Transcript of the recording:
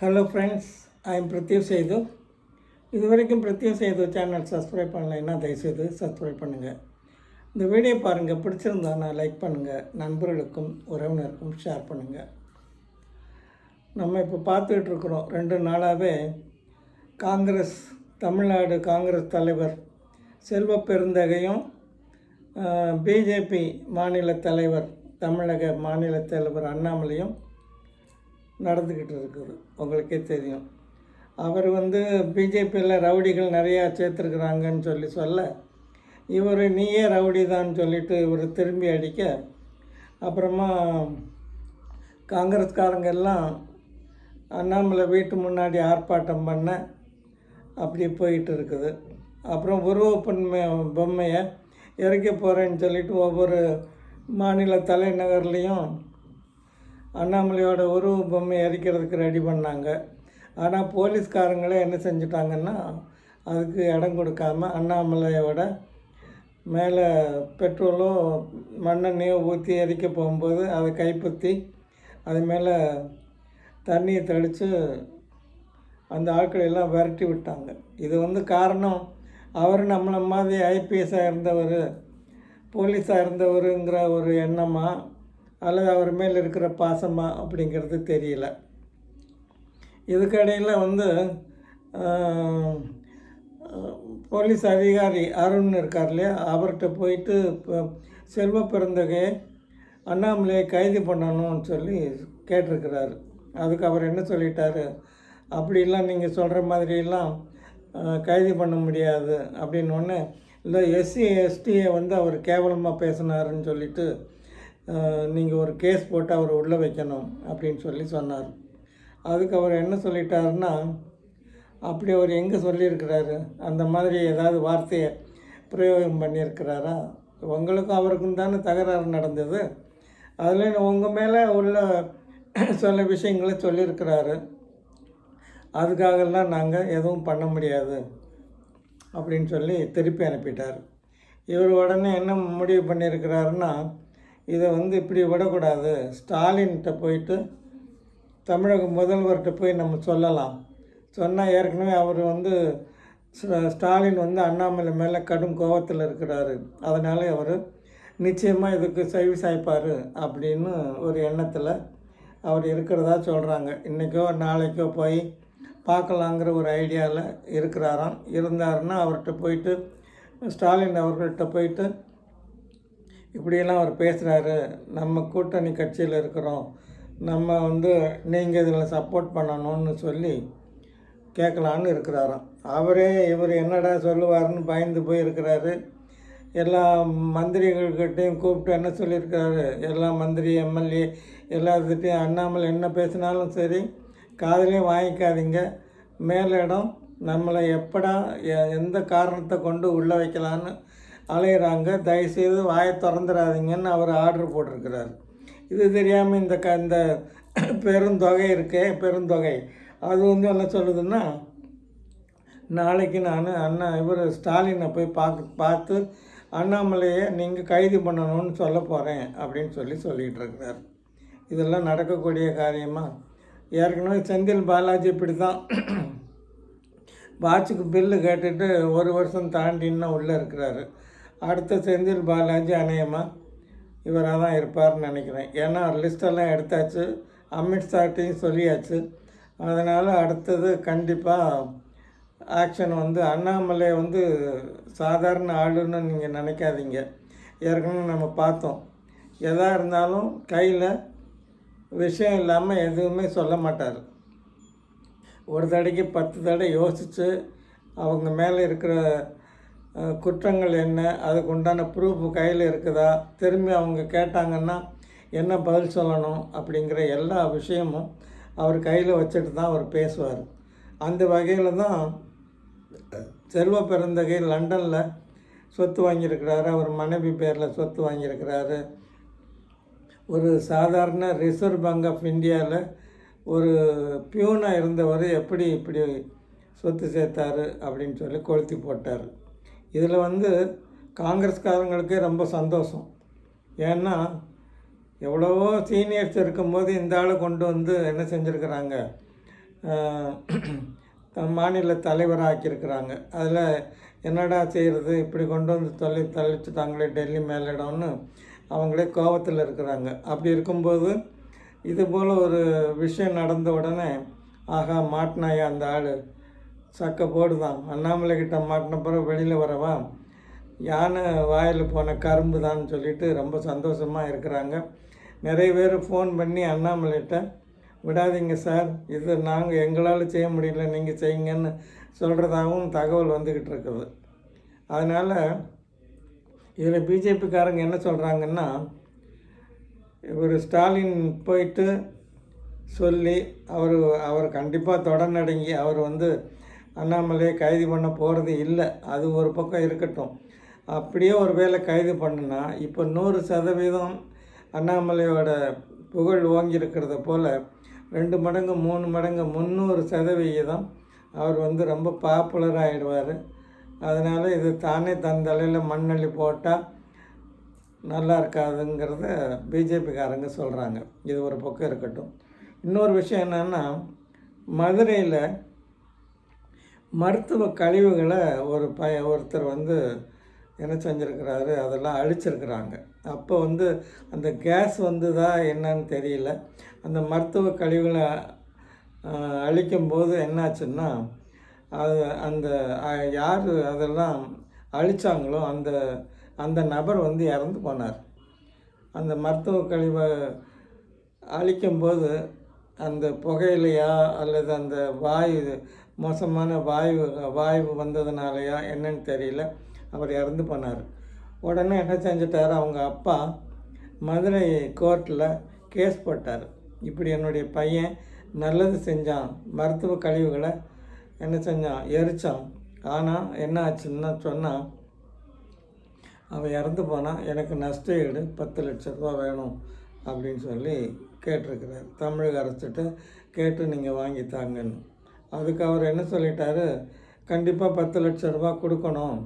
Hello friends I am Prathyu Sethu இது வரைக்கும் Prathyu Setu channel subscribe பண்ணலைன்னா தயவுசெய்து சப்ஸ்கிரைப் பண்ணுங்கள் இந்த வீடியோ பாருங்கள் பிடிச்சிருந்தா நான் லைக் பண்ணுங்கள் நண்பர்களுக்கும் உறவினருக்கும் ஷேர் பண்ணுங்கள் நம்ம இப்போ பார்த்துக்கிட்டு இருக்கிறோம் ரெண்டு நாளாகவே காங்கிரஸ் தமிழ்நாடு காங்கிரஸ் தலைவர் செல்வ பெருந்தகையும் பிஜேபி மாநில தலைவர் தமிழக மாநில தலைவர் அண்ணாமலையும் நடந்துக்கிட்டு இருக்குது உங்களுக்கே தெரியும். அவர் வந்து பிஜேபியில் ரவுடிகள் நிறையா சேர்த்துருக்குறாங்கன்னு சொல்லி சொல்ல இவர் நீயே ரவுடி தான் சொல்லிட்டு இவர் திரும்பி அடிக்க அப்புறமா காங்கிரஸ்காரங்க எல்லாம் அண்ணாமலை வீட்டு முன்னாடி ஆர்ப்பாட்டம் பண்ண அப்படி போயிட்டு இருக்குது அப்புறம் உருவப்பன்மை பொம்மையை இறக்க போகிறேன்னு சொல்லிட்டு ஒவ்வொரு மாநில தலைநகர்லேயும் அண்ணாமலையோட உருவ பொம்மை எரிக்கிறதுக்கு ரெடி பண்ணாங்க. ஆனால் போலீஸ்காரங்களே என்ன செஞ்சிட்டாங்கன்னா அதுக்கு இடம் கொடுக்காம அண்ணாமலையோட மேலே பெட்ரோலோ மண்ணெண்ணையோ ஊற்றி எரிக்க போகும்போது அதை கைப்பற்றி அது மேலே தண்ணியை தெளித்து அந்த ஆட்களை எல்லாம் விரட்டி விட்டாங்க. இது வந்து காரணம் அவர் நம்மளை மாதிரி ஐபிஎஸ்ஸாக இருந்தவர் போலீஸாக இருந்தவருங்கிற ஒரு எண்ணமாக அல்லது அவர் மேல் இருக்கிற பாசமா அப்படிங்கிறது தெரியல. இதுக்கடையில் வந்து போலீஸ் அதிகாரி அருண் இருக்கார் இல்லையா? அவர்கிட்ட போயிட்டு இப்போ செல்வ பிறந்தகையை அண்ணாமலையை கைது பண்ணணும்னு சொல்லி கேட்டிருக்கிறாரு. அதுக்கு அவர் என்ன சொல்லிட்டாரு? அப்படிலாம் நீங்கள் சொல்கிற மாதிரியெல்லாம் கைது பண்ண முடியாது அப்படின்னு ஒன்று இல்லை எஸ்சி எஸ்டியை வந்து அவர் கேவலமாக பேசினாருன்னு சொல்லிட்டு நீங்கள் ஒரு கேஸ் போட்டு அவர் உள்ளே வைக்கணும் அப்படின்னு சொல்லி சொன்னார். அதுக்கு அவர் என்ன சொல்லிட்டாருன்னா அப்படி அவர் எங்கே சொல்லியிருக்கிறாரு? அந்த மாதிரி ஏதாவது வார்த்தையை பிரயோகம் பண்ணியிருக்கிறாரா? உங்களுக்கும் அவருக்கும் தானே தகராறு நடந்தது. அதில் உங்கள் மேலே உள்ள சில விஷயங்களை சொல்லியிருக்கிறாரு. அதுக்காகலாம் நாங்கள் எதுவும் பண்ண முடியாது. அப்படின்னு சொல்லி திருப்பி அனுப்பிட்டார். இவர் உடனே என்ன முடிவு பண்ணியிருக்கிறாருன்னா இதை வந்து இப்படி விடக்கூடாது. ஸ்டாலின்கிட்ட போயிட்டு தமிழக முதல்வர்கிட்ட போய் நம்ம சொல்லலாம். சொன்னால் ஏற்கனவே அவர் வந்து ஸ்டாலின் வந்து அண்ணாமலை மேலே கடும் கோபத்தில் இருக்கிறாரு. அதனால் அவர் நிச்சயமாக இதுக்கு சைவி சாய்ப்பார் அப்படின்னு ஒரு எண்ணத்தில் அவர் இருக்கிறதா சொல்கிறாங்க இன்றைக்கோ நாளைக்கோ போய் பார்க்கலாங்கிற ஒரு ஐடியாவில் இருக்கிறாராம். இருந்தாருன்னா அவர்கிட்ட போயிட்டு ஸ்டாலின் அவர்கள்ட்ட போயிட்டு இப்படியெல்லாம் அவர் பேசுகிறாரு நம்ம கூட்டணி கட்சியில் இருக்கிறோம். நம்ம வந்து நீங்கள் இதில் சப்போர்ட் பண்ணணும்னு சொல்லி கேட்கலான்னு இருக்கிறாராம். அவரே இவர் என்னடா சொல்லுவாருன்னு பயந்து போயிருக்கிறாரு. எல்லா மந்திரிகள்கிட்டையும் கூப்பிட்டு என்ன சொல்லியிருக்கிறாரு? எல்லா மந்திரி எம்எல்ஏ எல்லாத்துட்டையும் அண்ணாமலை என்ன பேசினாலும் சரி காதலையும் வாங்கிக்காதீங்க. மேலிடம் நம்மளை எப்படா எ- எந்த காரணத்தை கொண்டு உள்ளே வைக்கலான்னு அலையிறாங்க. தயவுசெய்து வாயை திறந்துடாதீங்கன்னு அவர் ஆர்டர் போட்டிருக்கிறார். இது தெரியாமல் இந்த க இந்த பெருந்தொகை இருக்கே பெருந்தொகை அது வந்து என்ன சொல்லுதுன்னா நாளைக்கு நான் அண்ணா இவர் ஸ்டாலினை போய் பார்க்க பார்த்து அண்ணாமலையை நீங்கள் கைது பண்ணணும்னு சொல்ல போகிறேன் அப்படின்னு சொல்லி சொல்லிகிட்டு இருக்கிறார் இதெல்லாம் நடக்கக்கூடிய காரியமாக ஏற்கனவே செந்தில் பாலாஜி இப்படி தான் வாட்சுக்கு பில்லு கேட்டுட்டு ஒரு வருஷம் தாண்டின்னு உள்ளே இருக்கிறாரு. அடுத்த செந்தில் பாலாஜி அநேகமாக இவராக தான் இருப்பார்னு நினைக்கிறேன். ஏன்னா லிஸ்டெல்லாம் எடுத்தாச்சு அமித்ஷாட்டையும் சொல்லியாச்சு. அதனால் அடுத்தது கண்டிப்பாக ஆக்ஷன் வந்து அண்ணாமலை வந்து சாதாரண ஆளுன்னு நீங்கள் நினைக்காதீங்க. ஏற்கனவே நம்ம பார்த்தோம். எதாக இருந்தாலும் கையில் விஷயம் இல்லாமல் எதுவுமே சொல்ல மாட்டார். ஒரு தடைக்கு பத்து தடவை யோசித்து அவங்க மேலே இருக்கிற குற்றங்கள் என்ன? அதுக்கு உண்டான ப்ரூஃப் கையில் இருக்குதா? திரும்பி அவங்க கேட்டாங்கன்னா என்ன பதில் சொல்லணும்? அப்படிங்கிற எல்லா விஷயமும் அவர் கையில் வச்சுட்டு தான் அவர் பேசுவார். அந்த வகையில் தான் செல்வ பெருந்தகை லண்டனில் சொத்து வாங்கியிருக்கிறாரு. அவர் மனைவி பேரில் சொத்து வாங்கியிருக்கிறாரு. ஒரு சாதாரண ரிசர்வ் பேங்க் ஆஃப் இந்தியாவில் ஒரு பியூனாக இருந்தவர் எப்படி இப்படி சொத்து சேர்த்தாரு அப்படின்னு சொல்லி கொளுத்தி போட்டார். இதில் வந்து காங்கிரஸ்காரங்களுக்கே ரொம்ப சந்தோஷம். ஏன்னா எவ்வளவோ சீனியர்ஸ் இருக்கும்போது இந்த ஆள் கொண்டு வந்து என்ன செஞ்சுருக்கிறாங்க? மாநில தலைவராக்கியிருக்கிறாங்க. அதில் என்னடா செய்கிறது? இப்படி கொண்டு வந்து தள்ளி தள்ளிச்சுட்டாங்களே டெல்லி மேலிடம்னு அவங்களே கோபத்தில் இருக்கிறாங்க. அப்படி இருக்கும்போது இது போல் ஒரு விஷயம் நடந்த உடனே ஆகா மாட்டினாயா அந்த ஆள்? சக்க போடுதான் அண்ணாமலை கிட்ட மாட்டின பிறகு வெளியில் வரவா? யானை வாயில் போன கரும்பு தான் சொல்லிட்டு ரொம்ப சந்தோஷமாக இருக்கிறாங்க. நிறைய பேர் ஃபோன் பண்ணி அண்ணாமலைகிட்ட விடாதீங்க சார் இது நாங்கள் எங்களால் செய்ய முடியல நீங்கள் செய்யுங்கன்னு சொல்கிறதாகவும் தகவல் வந்துக்கிட்டு இருக்குது. அதனால் இதில் பிஜேபிக்காரங்க என்ன சொல்கிறாங்கன்னா இவர் ஸ்டாலின் போயிட்டு சொல்லி அவர் அவர் கண்டிப்பாக தொடர்நடங்கி அவர் வந்து அண்ணாமலையை கைது பண்ண போகிறது இல்லை. அது ஒரு பக்கம் இருக்கட்டும். அப்படியே ஒரு வேளை கைது பண்ணுனா இப்போ நூறு சதவீதம் அண்ணாமலையோட புகழ் ஓங்கியிருக்கிறத போல் ரெண்டு மடங்கு மூணு மடங்கு முந்நூறு சதவிகிதம் அவர் வந்து ரொம்ப பாப்புலர் ஆகிடுவார் அதனால் இது தானே தன் தலையில் மண்ணள்ளி போட்டால் நல்லா இருக்காதுங்கிறத பிஜேபிக்காரங்க சொல்கிறாங்க இது ஒரு பக்கம் இருக்கட்டும். இன்னொரு விஷயம் என்னென்னா மதுரையில் மருத்துவ கழிவுகளை ஒரு பய ஒருத்தர் வந்து என்ன செஞ்சுருக்கிறாரு அதெல்லாம் அழிச்சிருக்கிறாங்க. அப்போ வந்து அந்த கேஸ் வந்ததா என்னன்னு தெரியல. அந்த மருத்துவ கழிவுகளை அழிக்கும்போது என்னாச்சுன்னா அது அந்த யார் அதெல்லாம் அழிச்சாங்களோ அந்த அந்த நபர் வந்து இறந்து போனார். அந்த மருத்துவ கழிவை அழிக்கும்போது அந்த புகையிலையா அல்லது அந்த வாயு மோசமான வாய்வு வாய்வு வந்ததுனாலையா என்னன்னு தெரியல. அவர் இறந்து போனார். உடனே என்ன செஞ்சிட்டார்? அவங்க அப்பா மதுரை கோர்ட்டில் கேஸ் போட்டார். இப்படி என்னுடைய பையன் நல்லது செஞ்சான். மருத்துவ கழிவுகளை என்ன செஞ்சான்? எரிச்சான். ஆனால் என்ன ஆச்சுன்னா சொன்னால் அவன் இறந்து போனால் எனக்கு நஷ்ட ஈடு பத்து லட்ச ரூபா வேணும் அப்படின்னு சொல்லி கேட்டிருக்கிறார். தமிழக அரசிட்ட கேட்டு நீங்கள் வாங்கி தாங்கன்னு. அதுக்கு அவர் என்ன சொல்லிட்டாரு? கண்டிப்பாக பத்து லட்ச ரூபா கொடுக்கணும்.